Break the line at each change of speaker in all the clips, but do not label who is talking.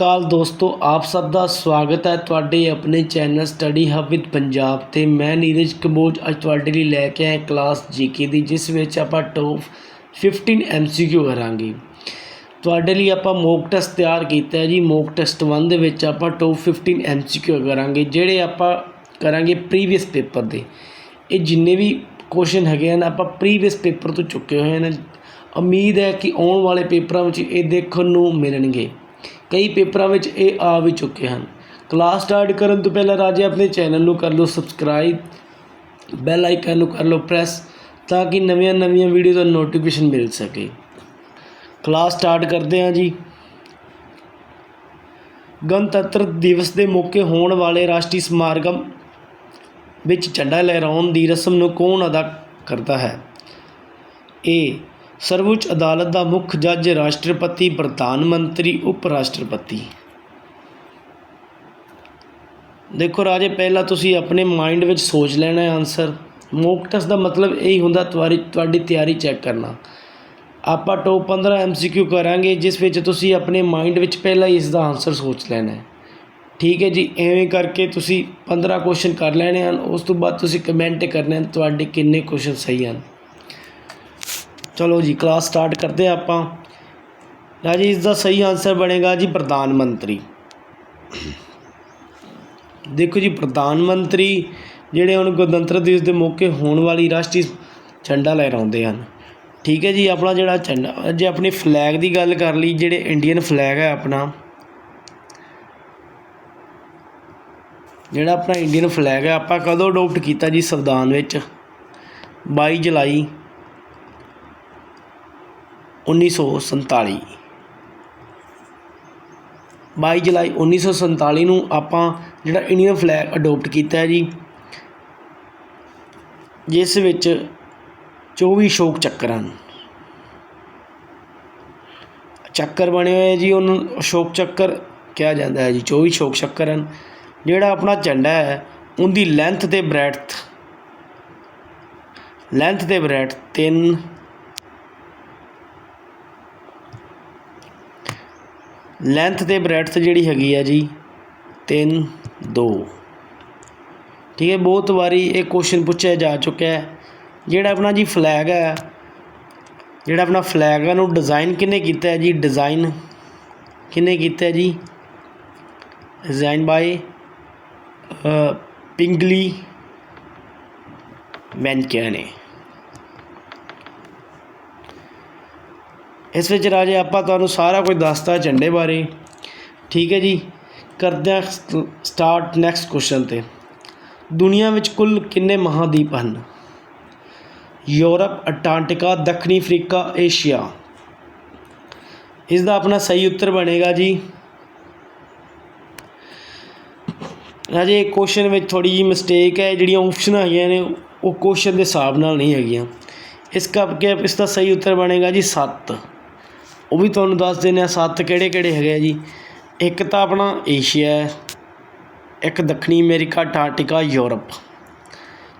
ਕਾਲ ਦੋਸਤੋ, ਆਪ ਸਭ ਦਾ ਸਵਾਗਤ ਹੈ ਤੁਹਾਡੇ ਆਪਣੇ channel study hub with Punjab ਤੇ ਮੈਂ ਨੀਰਜ ਕੰਬੋਜ ਅੱਜ ਤੁਹਾਡੇ ਲਈ ਲੈ ਕੇ ਆਇਆ ਕਲਾਸ ਜੀਕੇ ਦੀ, ਜਿਸ ਵਿੱਚ ਆਪਾਂ ਟੌਪ 15 ਐਮਸੀਕਿਊ ਕਰਾਂਗੇ। ਤੁਹਾਡੇ ਲਈ ਆਪਾਂ ਮੋਕ ਟੈਸਟ ਤਿਆਰ ਕੀਤਾ ਹੈ ਜੀ। ਮੋਕ ਟੈਸਟ 1 ਦੇ ਵਿੱਚ ਆਪਾਂ ਟੌਪ 15 ਐਮਸੀਕਿਊ ਕਰਾਂਗੇ, ਜਿਹੜੇ ਆਪਾਂ ਕਰਾਂਗੇ ਪ੍ਰੀਵੀਅਸ ਪੇਪਰ ਦੇ। ਇਹ ਜਿੰਨੇ ਵੀ ਕੁਐਸਚਨ ਹੈਗੇ ਹਨ, ਆਪਾਂ ਪ੍ਰੀਵੀਅਸ ਪੇਪਰ ਤੋਂ ਚੁੱਕੇ ਹੋਏ ਹਨ। ਉਮੀਦ ਹੈ ਕਿ ਆਉਣ ਵਾਲੇ ਪੇਪਰਾਂ ਵਿੱਚ ਇਹ ਦੇਖਣ ਨੂੰ ਮਿਲਣਗੇ। ਕਈ ਪੇਪਰਾਂ ਵਿੱਚ ਇਹ ਆ ਵੀ ਚੁੱਕੇ ਹਨ। ਕਲਾਸ ਸਟਾਰਟ ਕਰਨ ਤੋਂ ਪਹਿਲਾਂ ਰਾਜੇ ਆਪਣੇ ਚੈਨਲ ਨੂੰ ਕਰ ਲਓ ਸਬਸਕ੍ਰਾਈਬ, ਬੈਲ ਆਈਕਨ ਨੂੰ ਕਰ ਲਓ ਪ੍ਰੈਸ ਤਾਂ ਕਿ ਨਵੀਆਂ ਨਵੀਆਂ ਵੀਡੀਓ ਦਾ ਨੋਟੀਫਿਕੇਸ਼ਨ ਮਿਲ ਸਕੇ। ਕਲਾਸ ਸਟਾਰਟ ਕਰਦੇ ਹਾਂ ਜੀ। ਗਣਤੰਤਰ ਦਿਵਸ ਦੇ ਮੌਕੇ ਹੋਣ ਵਾਲੇ ਰਾਸ਼ਟਰੀ ਸਮਾਗਮ ਵਿੱਚ ਝੰਡਾ ਲਹਿਰਾਉਣ ਦੀ ਰਸਮ ਨੂੰ ਕੌਣ ਅਦਾ ਕਰਦਾ ਹੈ? ਏ ਸਰਵਉੱਚ ਅਦਾਲਤ ਦਾ ਮੁੱਖ ਜੱਜ ਰਾਸ਼ਟਰਪਤੀ, ਪ੍ਰਧਾਨ ਮੰਤਰੀ, ਉਪ ਰਾਸ਼ਟਰਪਤੀ। ਦੇਖੋ ਰਾਜੇ, ਪਹਿਲਾਂ ਤੁਸੀਂ ਆਪਣੇ ਮਾਈਂਡ ਵਿੱਚ ਸੋਚ ਲੈਣਾ ਹੈ ਆਨਸਰ ਮੌਕ ਟੈਸਟ ਦਾ ਮਤਲਬ ਇਹ ਹੁੰਦਾ ਤੁਹਾਡੀ ਤੁਹਾਡੀ ਤਿਆਰੀ ਚੈੱਕ ਕਰਨਾ। ਆਪਾਂ ਟੌਪ 15 ਐਮਸੀਕਿਊ ਕਰਾਂਗੇ, ਜਿਸ ਵਿੱਚ ਤੁਸੀਂ ਆਪਣੇ ਮਾਈਂਡ ਵਿੱਚ ਪਹਿਲਾਂ ਹੀ ਇਸ ਦਾ ਆਨਸਰ ਸੋਚ ਲੈਣਾ ਹੈ। ਠੀਕ ਹੈ ਜੀ, ਐਵੇਂ ਕਰਕੇ ਤੁਸੀਂ 15 ਕੁਐਸਚਨ ਕਰ ਲੈਣੇ ਹਨ, ਉਸ ਤੋਂ ਬਾਅਦ ਤੁਸੀਂ ਕਮੈਂਟ ਕਰਨੇ ਹਨ, ਤੁਹਾਡੇ ਕਿੰਨੇ ਕੁਐਸਚਨ ਸਹੀ ਹਨ। ਚਲੋ ਜੀ ਕਲਾਸ ਸਟਾਰਟ ਕਰਦੇ ਹਾਂ ਆਪਾਂ। ਰਾਜੀ ਇਸ ਦਾ ਸਹੀ ਆਨਸਰ ਬਣੇਗਾ ਜੀ ਪ੍ਰਧਾਨ ਮੰਤਰੀ। ਦੇਖੋ ਜੀ, ਪ੍ਰਧਾਨ ਮੰਤਰੀ ਜਿਹੜੇ ਹੁਣ ਗਣਤੰਤਰ ਦਿਵਸ ਦੇ ਮੌਕੇ ਹੋਣ ਵਾਲੀ ਰਾਸ਼ਟਰੀ ਝੰਡਾ ਲਹਿਰਾਉਂਦੇ ਹਨ। ਠੀਕ ਹੈ ਜੀ, ਆਪਣਾ ਜਿਹੜਾ ਝੰਡਾ, ਜੇ ਆਪਣੀ ਫਲੈਗ ਦੀ ਗੱਲ ਕਰ ਲਈ, ਜਿਹੜੇ ਇੰਡੀਅਨ ਫਲੈਗ ਹੈ ਆਪਣਾ, ਜਿਹੜਾ ਆਪਣਾ ਇੰਡੀਅਨ ਫਲੈਗ ਹੈ, ਆਪਾਂ ਕਦੋਂ ਅਡੋਪਟ ਕੀਤਾ ਜੀ ਸੰਵਿਧਾਨ ਵਿੱਚ? 22 ਜੁਲਾਈ 1947 22 ਜੁਲਾਈ 1947 ਨੂੰ ਆਪਾਂ ਜਿਹੜਾ ਇੰਡੀਅਨ ਫਲੈਗ ਅਡੋਪਟ ਕੀਤਾ ਹੈ ਜੀ, ਜਿਸ ਵਿੱਚ 24 ਸ਼ੋਕ ਚੱਕਰ ਹਨ। ਚੱਕਰ ਬਣੇ ਹੋਏ ਜੀ, ਉਹਨੂੰ ਅਸ਼ੋਕ ਚੱਕਰ ਕਿਹਾ ਜਾਂਦਾ ਹੈ ਜੀ 24 ਸ਼ੋਕ ਚੱਕਰ ਹਨ। ਜਿਹੜਾ ਆਪਣਾ ਝੰਡਾ ਹੈ, ਉਹਦੀ ਲੈਂਥ ਤੇ ਬ੍ਰੈਡਥ ਲੈਂਥ ਤੇ ਬ੍ਰੈਡਥ 3 ਲੈਂਥ ਤੇ ਬ੍ਰੈਡਥ ਜਿਹੜੀ ਹੈਗੀ ਆ ਜੀ 3 2 ਠੀਕ ਹੈ, ਬਹੁਤ ਵਾਰੀ ਇਹ ਕੁਐਸਚਨ ਪੁੱਛਿਆ ਜਾ ਚੁੱਕਿਆ ਹੈ, ਜਿਹੜਾ ਆਪਣਾ ਜੀ ਫਲੈਗ ਹੈ, ਜਿਹੜਾ ਆਪਣਾ ਫਲੈਗ ਹੈ ਉਹਨੂੰ ਡਿਜ਼ਾਈਨ ਕਿਹਨੇ ਕੀਤਾ ਹੈ ਜੀ? ਡਿਜ਼ਾਈਨ ਕਿਹਨੇ ਕੀਤਾ ਹੈ ਜੀ? ਡਿਜ਼ਾਈਨ ਬਾਈ ਪਿੰਗਲੀ ਵੈਂਕਿਆ ਨੇ। ਇਸ ਵਿੱਚ ਰਾਜੇ ਆਪਾਂ ਤੁਹਾਨੂੰ ਸਾਰਾ ਕੁਝ ਦੱਸਤਾ ਝੰਡੇ ਬਾਰੇ। ਠੀਕ ਹੈ ਜੀ? ਕਰਦੇ ਹਾਂ ਸਟਾਰਟ ਨੈਕਸਟ ਕੁਐਸਚਨ ਤੇ। ਦੁਨੀਆ ਵਿੱਚ ਕੁੱਲ ਕਿੰਨੇ ਮਹਾਦੀਪ ਹਨ? ਯੂਰਪ ਅੰਟਾਰਕਟਿਕਾ ਦੱਖਣੀ ਅਫਰੀਕਾ, ਏਸ਼ੀਆ। ਇਸ ਦਾ ਆਪਣਾ ਸਹੀ ਉੱਤਰ ਬਣੇਗਾ ਜੀ। ਰਾਜੇ ਕੁਐਸਚਨ ਵਿੱਚ ਥੋੜੀ ਜਿਹੀ ਮਿਸਟੇਕ ਹੈ, ਜਿਹੜੀਆਂ ਆਪਸ਼ਨ ਹੈਗੀਆਂ ਨੇ, ਉਹ ਕੁਐਸਚਨ ਦੇ ਹਿਸਾਬ ਨਾਲ ਨਹੀਂ ਹੈਗੀਆਂ। ਇਸ ਕਰਕੇ ਇਸ ਦਾ ਸਹੀ ਉੱਤਰ ਬਣੇਗਾ ਜੀ 7 ਉਹ ਵੀ ਤੁਹਾਨੂੰ ਦੱਸ ਦਿੰਦੇ ਹਾਂ ਸੱਤ ਕਿਹੜੇ ਕਿਹੜੇ ਹੈਗੇ ਆ ਜੀ। ਇੱਕ ਤਾਂ ਆਪਣਾ ਏਸ਼ੀਆ ਹੈ, ਇੱਕ ਦੱਖਣੀ ਅਮਰੀਕਾ ਅੰਟਾਰਕਟਿਕਾ ਯੂਰਪ।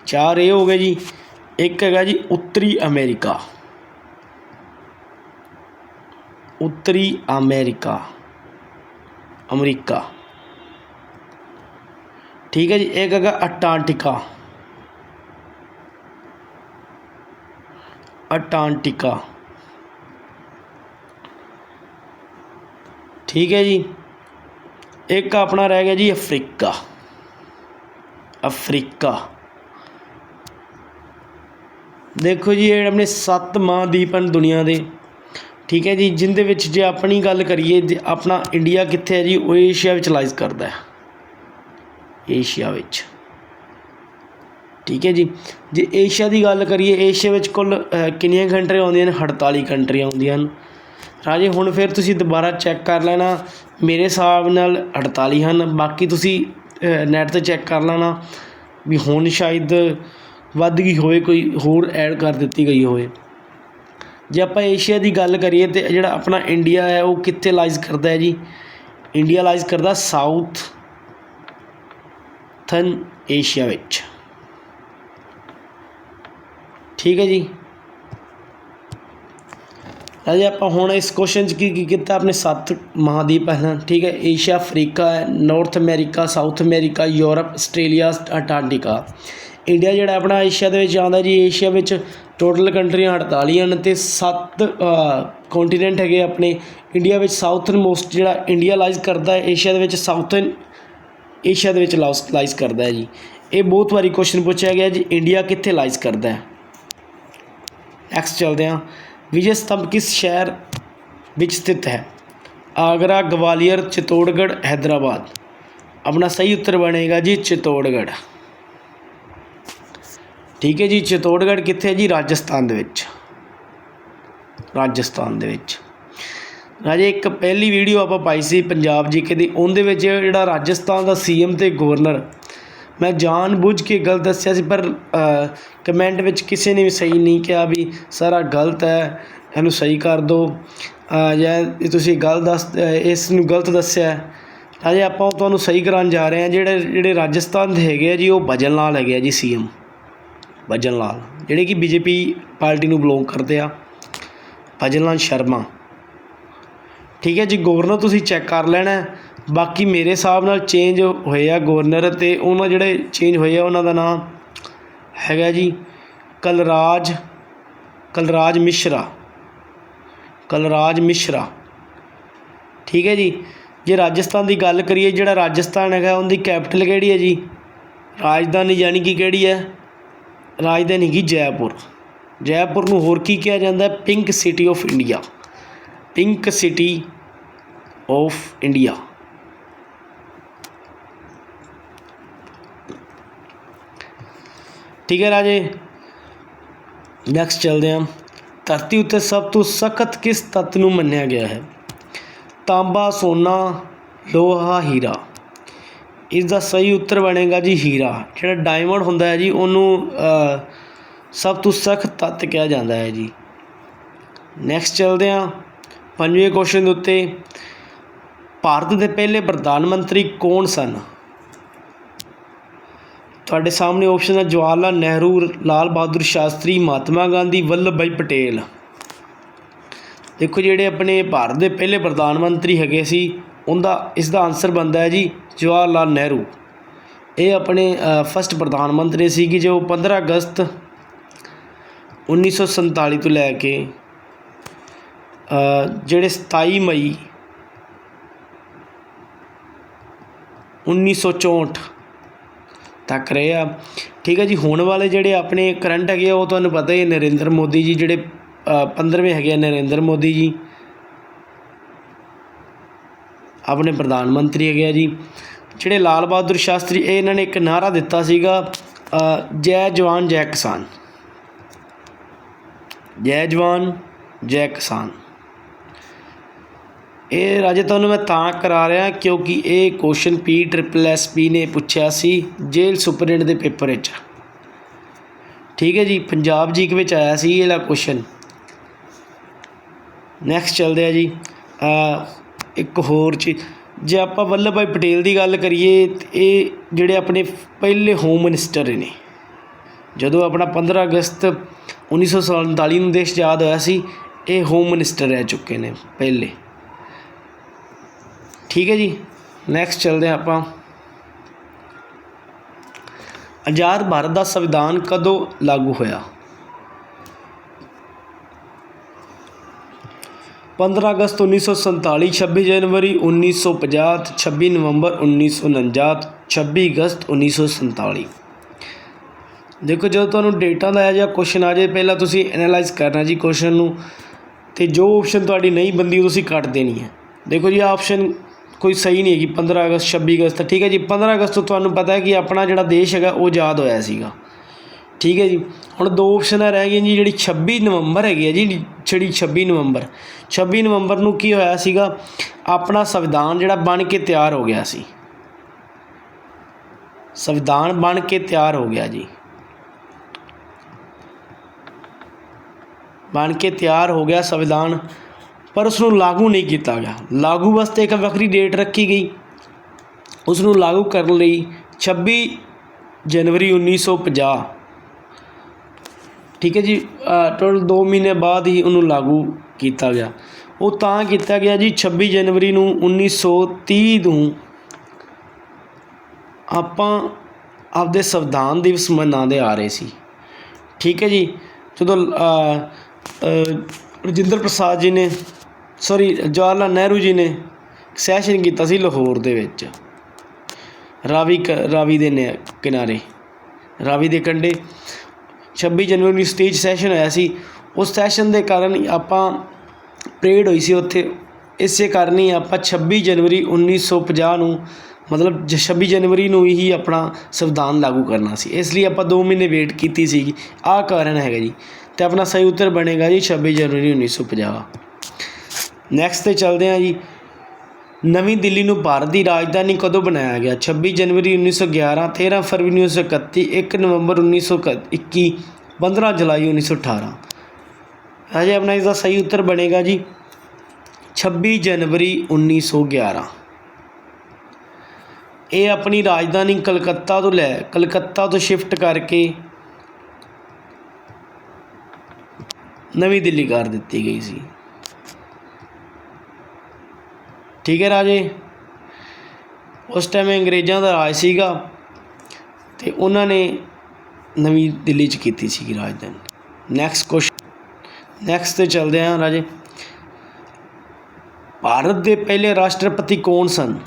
ਚਾਰ ਇਹ ਹੋ ਗਏ ਜੀ, ਇੱਕ ਹੈਗਾ ਜੀ ਉੱਤਰੀ ਅਮਰੀਕਾ। ਉੱਤਰੀ ਅਮਰੀਕਾ ਅਮਰੀਕਾ। ਠੀਕ ਹੈ ਜੀ, ਇੱਕ ਹੈਗਾ ਅੰਟਾਰਕਟਿਕਾ ਅੰਟਾਰਕਟਿਕਾ ਠੀਕ ਹੈ ਜੀ। ਇੱਕ ਆਪਣਾ ਰਹਿ ਗਿਆ ਜੀ ਅਫਰੀਕਾ। ਅਫਰੀਕਾ। ਦੇਖੋ ਜੀ, ਇਹ ਆਪਣੇ ਸੱਤ ਮਹਾਂਦੀਪ ਹਨ ਦੁਨੀਆ ਦੇ। ਠੀਕ ਹੈ ਜੀ, ਜਿੰਦੇ ਵਿੱਚ ਜੇ ਆਪਣੀ ਗੱਲ ਕਰੀਏ, ਜੇ ਆਪਣਾ ਇੰਡੀਆ ਕਿੱਥੇ ਹੈ ਜੀ, ਉਹ ਏਸ਼ੀਆ ਵਿੱਚ ਲਾਈਜ਼ ਕਰਦਾ ਹੈ। ਏਸ਼ੀਆ ਵਿੱਚ। ਠੀਕ ਹੈ ਜੀ, ਜੇ ਏਸ਼ੀਆ ਦੀ ਗੱਲ ਕਰੀਏ, ਏਸ਼ੀਆ ਵਿੱਚ ਕੁੱਲ ਕਿੰਨੀਆਂ ਕੰਟਰੀਆਂ ਆਉਂਦੀਆਂ ਨੇ 48 ਕੰਟਰੀਆਂ ਆਉਂਦੀਆਂ ਹਨ। ਰਾਜੇ, ਹੁਣ ਫਿਰ ਤੁਸੀਂ ਦੁਬਾਰਾ ਚੈੱਕ ਕਰ ਲੈਣਾ। ਮੇਰੇ ਹਿਸਾਬ ਨਾਲ 48 ਹਨ। ਬਾਕੀ ਤੁਸੀਂ ਨੈੱਟ ਤੇ ਚੈੱਕ ਕਰ ਲੈਣਾ ਵੀ ਹੁਣ ਸ਼ਾਇਦ ਵੱਧ ਗਈ ਹੋਵੇ, ਕੋਈ ਹੋਰ ਐਡ ਕਰ ਦਿੱਤੀ ਗਈ ਹੋਵੇ। ਜੇ ਆਪਾਂ ਏਸ਼ੀਆ ਦੀ ਗੱਲ ਕਰੀਏ ਤਾਂ ਜਿਹੜਾ ਆਪਣਾ ਇੰਡੀਆ ਹੈ, ਉਹ ਕਿੱਥੇ ਲਾਈਜ਼ ਕਰਦਾ ਹੈ ਜੀ? ਇੰਡੀਆ ਲਾਈਜ਼ ਕਰਦਾ ਸਾਊਥ ਥਨ ਏਸ਼ੀਆ ਵਿੱਚ। ਠੀਕ ਹੈ ਜੀ? ਰਾਜੇ ਆਪਾਂ ਹੁਣ ਇਸ ਕੁਐਸਚਨ 'ਚ ਕੀ ਕੀ ਕੀਤਾ? ਆਪਣੇ ਸੱਤ ਮਹਾਦੀਪ ਹਨ ਠੀਕ ਹੈ? ਏਸ਼ੀਆ, ਅਫਰੀਕਾ ਹੈ North America, South America, Europe, Australia Antarctica India ਜਿਹੜਾ ਆਪਣਾ ਏਸ਼ੀਆ ਦੇ ਵਿੱਚ ਆਉਂਦਾ ਜੀ, ਏਸ਼ੀਆ ਵਿੱਚ ਟੋਟਲ ਕੰਟਰੀਆਂ 48 ਹਨ ਤੇ ਸੱਤ ਕੰਟੀਨੈਂਟ ਹੈਗੇ ਆਪਣੇ। ਇੰਡੀਆ ਵਿੱਚ ਸਾਊਥਨ ਮੋਸਟ ਜਿਹੜਾ ਇੰਡੀਆ ਲਾਈਜ਼ ਕਰਦਾ ਹੈ, ਏਸ਼ੀਆ ਦੇ ਵਿੱਚ ਸਾਊਥਨ ਏਸ਼ੀਆ ਦੇ ਵਿੱਚ ਲਾਈਜ਼ ਕਰਦਾ ਹੈ ਜੀ। ਇਹ ਬਹੁਤ ਵਾਰੀ ਕੁਐਸਚਨ ਪੁੱਛਿਆ ਗਿਆ ਜੀ, ਇੰਡੀਆ ਕਿੱਥੇ ਲਾਈਜ਼ ਕਰਦਾ ਹੈ? ਨੈਕਸਟ ਚੱਲਦੇ ਹਾਂ। ਵਿਜੇ ਸਤੰਭ ਕਿਸ ਸ਼ਹਿਰ ਵਿੱਚ ਸਥਿਤ ਹੈ? ਆਗਰਾ, ਗਵਾਲੀਅਰ, ਚਿਤੌੜਗੜ੍ਹ, ਹੈਦਰਾਬਾਦ। ਆਪਣਾ ਸਹੀ ਉੱਤਰ ਬਣੇਗਾ ਜੀ ਚਿਤੌੜਗੜ੍ਹ। ਠੀਕ ਹੈ ਜੀ, ਚਿਤੌੜਗੜ੍ਹ ਕਿੱਥੇ ਹੈ ਜੀ? ਰਾਜਸਥਾਨ ਦੇ ਵਿੱਚ। ਰਾਜਸਥਾਨ ਦੇ ਵਿੱਚ। ਰਾਜੇ, ਇੱਕ ਪਹਿਲੀ ਵੀਡੀਓ ਆਪਾਂ ਪਾਈ ਸੀ ਪੰਜਾਬ ਜੀਕੇ ਦੀ। ਉਹਦੇ ਵਿੱਚ ਜਿਹੜਾ ਰਾਜਸਥਾਨ ਦਾ ਸੀਐਮ ਤੇ ਗਵਰਨਰ ਮੈਂ ਜਾਣ ਬੁੱਝ ਕੇ ਗਲਤ ਦੱਸਿਆ ਸੀ, ਪਰ ਕਮੈਂਟ ਵਿੱਚ ਕਿਸੇ ਨੇ ਵੀ ਸਹੀ ਨਹੀਂ ਕਿਹਾ ਵੀ ਸਾਰਾ ਗਲਤ ਹੈ, ਇਹਨੂੰ ਸਹੀ ਕਰ ਦਿਓ ਜਾਂ ਇਹ ਤੁਸੀਂ ਗਲਤ ਦੱਸ ਇਸ ਨੂੰ ਗਲਤ ਦੱਸਿਆ ਹੈ। ਰਾਜੇ ਆਪਾਂ ਉਹ ਤੁਹਾਨੂੰ ਸਹੀ ਕਰਾਉਣ ਜਾ ਰਹੇ ਹਾਂ, ਜਿਹੜੇ ਜਿਹੜੇ ਰਾਜਸਥਾਨ ਦੇ ਹੈਗੇ ਆ ਜੀ, ਉਹ ਭਜਨ ਲਾਲ ਹੈਗੇ ਆ ਜੀ, ਸੀਐਮ। ਭਜਨ ਲਾਲ, ਜਿਹੜੇ ਕਿ ਬੀਜੇਪੀ ਪਾਰਟੀ ਨੂੰ ਬਿਲੋਂਗ ਕਰਦੇ ਆ। ਭਜਨ ਲਾਲ ਸ਼ਰਮਾ। ਠੀਕ ਹੈ ਜੀ, ਗਵਰਨਰ ਤੁਸੀਂ ਚੈੱਕ ਕਰ ਲੈਣਾ ਬਾਕੀ ਮੇਰੇ ਹਿਸਾਬ ਨਾਲ ਚੇਂਜ ਹੋਏ ਆ ਗਵਰਨਰ ਅਤੇ ਉਹਨਾਂ ਜਿਹੜੇ ਚੇਂਜ ਹੋਏ ਆ, ਉਹਨਾਂ ਦਾ ਨਾਂ ਹੈਗਾ ਜੀ ਕਲਰਾਜ ਕਲਰਾਜ ਮਿਸ਼ਰਾ ਕਲਰਾਜ ਮਿਸ਼ਰਾ। ਠੀਕ ਹੈ ਜੀ, ਜੇ ਰਾਜਸਥਾਨ ਦੀ ਗੱਲ ਕਰੀਏ, ਜਿਹੜਾ ਰਾਜਸਥਾਨ ਹੈਗਾ, ਉਹਦੀ ਕੈਪੀਟਲ ਕਿਹੜੀ ਹੈ ਜੀ? ਰਾਜਧਾਨੀ ਯਾਨੀ ਕਿ ਕਿਹੜੀ ਹੈ? ਰਾਜਧਾਨੀ ਹੈਗੀ ਜੈਪੁਰ। ਜੈਪੁਰ ਨੂੰ ਹੋਰ ਕੀ ਕਿਹਾ ਜਾਂਦਾ ਹੈ? Pink city of India pink city of India ਠੀਕ ਹੈ ਰਾਜੇ। ਨੈਕਸਟ ਚੱਲਦੇ ਹਾਂ। ਧਰਤੀ ਉੱਤੇ ਸਭ ਤੋਂ ਸਖਤ ਕਿਸ ਤੱਤ ਨੂੰ ਮੰਨਿਆ ਗਿਆ ਹੈ? ਤਾਂਬਾ, ਸੋਨਾ, ਲੋਹਾ, ਹੀਰਾ। ਇਸ ਦਾ ਸਹੀ ਉੱਤਰ ਬਣੇਗਾ ਜੀ ਹੀਰਾ। ਜਿਹੜਾ ਡਾਇਮੰਡ ਹੁੰਦਾ ਹੈ ਜੀ, ਉਹਨੂੰ ਸਭ ਤੋਂ ਸਖਤ ਤੱਤ ਕਿਹਾ ਜਾਂਦਾ ਹੈ ਜੀ। ਨੈਕਸਟ ਚੱਲਦੇ ਹਾਂ। ਪੰਜਵੇਂ ਕੁਐਸਚਨ ਦੇ ਉੱਤੇ, ਭਾਰਤ ਦੇ ਪਹਿਲੇ ਪ੍ਰਧਾਨ ਮੰਤਰੀ ਕੌਣ ਸਨ? ਤੁਹਾਡੇ ਸਾਹਮਣੇ ਆਪਸ਼ਨ ਹੈ ਜਵਾਹਰ ਲਾਲ ਨਹਿਰੂ, ਲਾਲ ਬਹਾਦਰ ਸ਼ਾਸਤਰੀ, ਮਹਾਤਮਾ ਗਾਂਧੀ ਵੱਲਭ ਭਾਈ ਪਟੇਲ। ਦੇਖੋ ਜਿਹੜੇ ਆਪਣੇ ਭਾਰਤ ਦੇ ਪਹਿਲੇ ਪ੍ਰਧਾਨ ਮੰਤਰੀ ਹੈਗੇ ਸੀ, ਉਹਦਾ ਇਸ ਦਾ ਆਨਸਰ ਬਣਦਾ ਹੈ ਜੀ ਜਵਾਹਰ ਲਾਲ ਨਹਿਰੂ। ਇਹ ਆਪਣੇ ਫਸਟ ਪ੍ਰਧਾਨ ਮੰਤਰੀ ਸੀ ਕਿ ਜੋ 15 ਅਗਸਤ 1947 ਤੋਂ ਲੈ ਕੇ ਜਿਹੜੇ 27 ਮਈ 1964 ਤੱਕ ਰਹੇ ਆ। ਠੀਕ ਹੈ ਜੀ, ਹੁਣ ਵਾਲੇ ਜਿਹੜੇ ਆਪਣੇ ਕਰੰਟ ਹੈਗੇ ਆ, ਉਹ ਤੁਹਾਨੂੰ ਪਤਾ ਹੀ ਹੈ ਨਰਿੰਦਰ ਮੋਦੀ ਜੀ ਜਿਹੜੇ 15ਵੇਂ ਹੈਗੇ ਆ ਨਰਿੰਦਰ ਮੋਦੀ ਜੀ। ਆਪਣੇ ਪ੍ਰਧਾਨ ਮੰਤਰੀ ਹੈਗੇ ਆ ਜੀ। ਜਿਹੜੇ ਲਾਲ ਬਹਾਦਰ ਸ਼ਾਸਤਰੀ, ਇਹ ਇਹਨਾਂ ਨੇ ਇੱਕ ਨਾਰਾ ਦਿੱਤਾ ਸੀਗਾ ਜੈ ਜਵਾਨ, ਜੈ ਕਿਸਾਨ। ਜੈ ਜਵਾਨ, ਜੈ ਕਿਸਾਨ। ਇਹ ਰਾਜੇ, ਤੁਹਾਨੂੰ ਮੈਂ ਤਾਂ ਕਰਾ ਰਿਹਾ ਕਿਉਂਕਿ ਇਹ question P triple S P ਨੇ ਪੁੱਛਿਆ ਸੀ ਜੇਲ੍ਹ ਸੁਪਰਡੈਂਟ ਦੇ ਪੇਪਰ ਵਿੱਚ। ਠੀਕ ਹੈ ਜੀ, ਪੰਜਾਬ ਜੀਕ ਵਿੱਚ ਆਇਆ ਸੀ ਇਹ ਵਾਲਾ ਕੁਐਸਚਨ ਨੈਕਸਟ ਚੱਲਦੇ ਆ ਜੀ। ਇੱਕ ਹੋਰ ਚੀਜ਼ ਜੇ ਆਪਾਂ ਵੱਲਭ ਭਾਈ ਪਟੇਲ ਦੀ ਗੱਲ ਕਰੀਏ ਤੇ ਇਹ ਜਿਹੜੇ ਆਪਣੇ ਪਹਿਲੇ ਹੋਮ ਮਿਨਿਸਟਰ ਨੇ, ਜਦੋਂ ਆਪਣਾ 15 ਅਗਸਤ 1947 ਨੂੰ ਦੇਸ਼ ਆਜ਼ਾਦ ਹੋਇਆ ਸੀ, ਇਹ ਹੋਮ ਮਿਨਿਸਟਰ ਰਹਿ ਚੁੱਕੇ ਨੇ ਪਹਿਲੇ। ਠੀਕ ਹੈ ਜੀ। ਨੈਕਸਟ ਚੱਲਦੇ ਹਾਂ ਆਪਾਂ। ਆਜ਼ਾਦ ਭਾਰਤ ਦਾ ਸੰਵਿਧਾਨ ਕਦੋਂ ਲਾਗੂ ਹੋਇਆ? 15 ਅਗਸਤ 1947 26 ਜਨਵਰੀ 1950 ਤੇ 26 ਨਵੰਬਰ 1949 26 ਅਗਸਤ 1947 ਦੇਖੋ, ਜਦੋਂ ਤੁਹਾਨੂੰ ਡੇਟਾ ਦਾ ਜਾਂ ਕੁਐਸਚਨ ਆ ਜਾਏ, ਪਹਿਲਾਂ ਤੁਸੀਂ ਐਨਾਲਾਈਜ਼ ਕਰਨਾ ਜੀ ਕੁਐਸਚਨ ਨੂੰ। ਤੇ ਜੋ ਆਪਸ਼ਨ ਤੁਹਾਡੀ ਨਹੀਂ ਬੰਦੀ ਉਹ ਤੁਸੀਂ ਕੱਟ ਦੇਣੀ ਹੈ। ਦੇਖੋ ਜੀ ਆਪਸ਼ਨ ਕੋਈ ਸਹੀ ਨਹੀਂ ਹੈਗੀ। 15 ਅਗਸਤ 26 ਅਗਸਤ ਠੀਕ ਹੈ ਜੀ। 15 ਅਗਸਤ ਤੋਂ ਤੁਹਾਨੂੰ ਪਤਾ ਹੈ ਕਿ ਆਪਣਾ ਜਿਹੜਾ ਦੇਸ਼ ਹੈਗਾ, ਉਹ ਆਜ਼ਾਦ ਹੋਇਆ ਸੀਗਾ। ਠੀਕ ਹੈ ਜੀ। ਹੁਣ ਦੋ ਆਪਸ਼ਨਾਂ ਰਹਿ ਗਈਆਂ ਜੀ, ਜਿਹੜੀ 26 ਨਵੰਬਰ ਹੈਗੀ ਹੈ ਜੀ, ਜਿਹੜੀ 26 ਨਵੰਬਰ। 26 ਨਵੰਬਰ ਨੂੰ ਕੀ ਹੋਇਆ ਸੀਗਾ? ਆਪਣਾ ਸੰਵਿਧਾਨ ਜਿਹੜਾ ਬਣ ਕੇ ਤਿਆਰ ਹੋ ਗਿਆ ਸੀ। ਸੰਵਿਧਾਨ ਬਣ ਕੇ ਤਿਆਰ ਹੋ ਗਿਆ ਜੀ। ਬਣ ਕੇ ਤਿਆਰ ਹੋ ਗਿਆ ਸੰਵਿਧਾਨ। ਪਰ ਉਸ ਨੂੰ ਲਾਗੂ ਨਹੀਂ ਕੀਤਾ ਗਿਆ। ਲਾਗੂ ਵਾਸਤੇ ਇੱਕ ਵੱਖਰੀ ਡੇਟ ਰੱਖੀ ਗਈ। ਉਸ ਨੂੰ ਲਾਗੂ ਕਰਨ ਲਈ 26 ਜਨਵਰੀ 1950 ਠੀਕ ਹੈ ਜੀ ਟੋਟਲ 2 ਮਹੀਨੇ ਬਾਅਦ ਹੀ ਉਹਨੂੰ ਲਾਗੂ ਕੀਤਾ ਗਿਆ। ਉਹ ਤਾਂ ਕੀਤਾ ਗਿਆ ਜੀ 26 ਜਨਵਰੀ ਨੂੰ 1930 ਨੂੰ। ਆਪਾਂ ਆਪਦੇ ਸੰਵਿਧਾਨ ਦਿਵਸ ਮਨਾਉਂਦੇ ਆ ਰਹੇ ਸੀ। ਠੀਕ ਹੈ ਜੀ, ਜਦੋਂ ਰਜਿੰਦਰ ਪ੍ਰਸਾਦ ਜੀ ਨੇ ਸੌਰੀ ਜਵਾਹਰ ਲਾਲ ਨਹਿਰੂ ਜੀ ਨੇ ਸੈਸ਼ਨ ਕੀਤਾ ਸੀ ਲਾਹੌਰ ਦੇ ਵਿੱਚ। ਰਾਵੀ ਕ, ਰਾਵੀ ਦੇ ਨੇ, ਕਿਨਾਰੇ। ਰਾਵੀ ਦੇ ਕੰਢੇ। 26 ਜਨਵਰੀ ਨੂੰ ਸਟੇਜ ਸੈਸ਼ਨ ਹੋਇਆ ਸੀ। ਉਸ ਸੈਸ਼ਨ ਦੇ ਕਾਰਨ ਆਪਾਂ ਪਰੇਡ ਹੋਈ ਸੀ ਉੱਥੇ। ਇਸੇ ਕਾਰਨ ਹੀ ਆਪਾਂ 26 ਜਨਵਰੀ 1950 ਨੂੰ, ਮਤਲਬ ਜ- 26 ਜਨਵਰੀ ਨੂੰ ਹੀ ਆਪਣਾ ਸੰਵਿਧਾਨ ਲਾਗੂ ਕਰਨਾ ਸੀ। ਇਸ ਲਈ ਆਪਾਂ 2 ਮਹੀਨੇ ਵੇਟ ਕੀਤੀ ਸੀਗੀ। ਆਹ ਕਾਰਨ ਹੈਗਾ ਜੀ। ਤੇ ਆਪਣਾ ਸਹੀ ਉੱਤਰ ਬਣੇਗਾ ਜੀ 26 ਜਨਵਰੀ 1950 ਨੈਕਸਟ ਤੇ ਚੱਲਦੇ ਹਾਂ ਜੀ। ਨਵੀਂ ਦਿੱਲੀ ਨੂੰ ਭਾਰਤ ਦੀ ਰਾਜਧਾਨੀ ਕਦੋਂ ਬਣਾਇਆ ਗਿਆ? 26 ਜਨਵਰੀ 1911 13 ਫਰਵਰੀ 1931 1 ਨਵੰਬਰ 1921 15 ਜੁਲਾਈ 1918 ਅਜੇ ਆਪਣਾ ਇਸ ਦਾ ਸਹੀ ਉੱਤਰ ਬਣੇਗਾ ਜੀ। 26 ਜਨਵਰੀ 1911 ਇਹ ਆਪਣੀ ਰਾਜਧਾਨੀ ਕਲਕੱਤਾ ਤੋਂ ਲੈ, ਕਲਕੱਤਾ ਤੋਂ ਸ਼ਿਫਟ ਕਰਕੇ ਨਵੀਂ ਦਿੱਲੀ ਕਰ ਦਿੱਤੀ ਗਈ ਸੀ। ਠੀਕ ਹੈ ਰਾਜੇ। ਉਸ ਟਾਈਮ ਅੰਗਰੇਜ਼ਾਂ ਦਾ ਰਾਜ ਸੀਗਾ ਤੇ ਉਹਨਾਂ ਨੇ ਨਵੀਂ ਦਿੱਲੀ 'ਚ ਕੀਤੀ ਸੀਗੀ ਰਾਜਧਾਨੀ। ਨੈਕਸਟ ਕੁਐਸਚਨ ਨੈਕਸਟ ਤੇ ਚੱਲਦੇ ਹਾਂ ਰਾਜੇ। ਭਾਰਤ ਦੇ ਪਹਿਲੇ ਰਾਸ਼ਟਰਪਤੀ ਕੌਣ ਸਨ?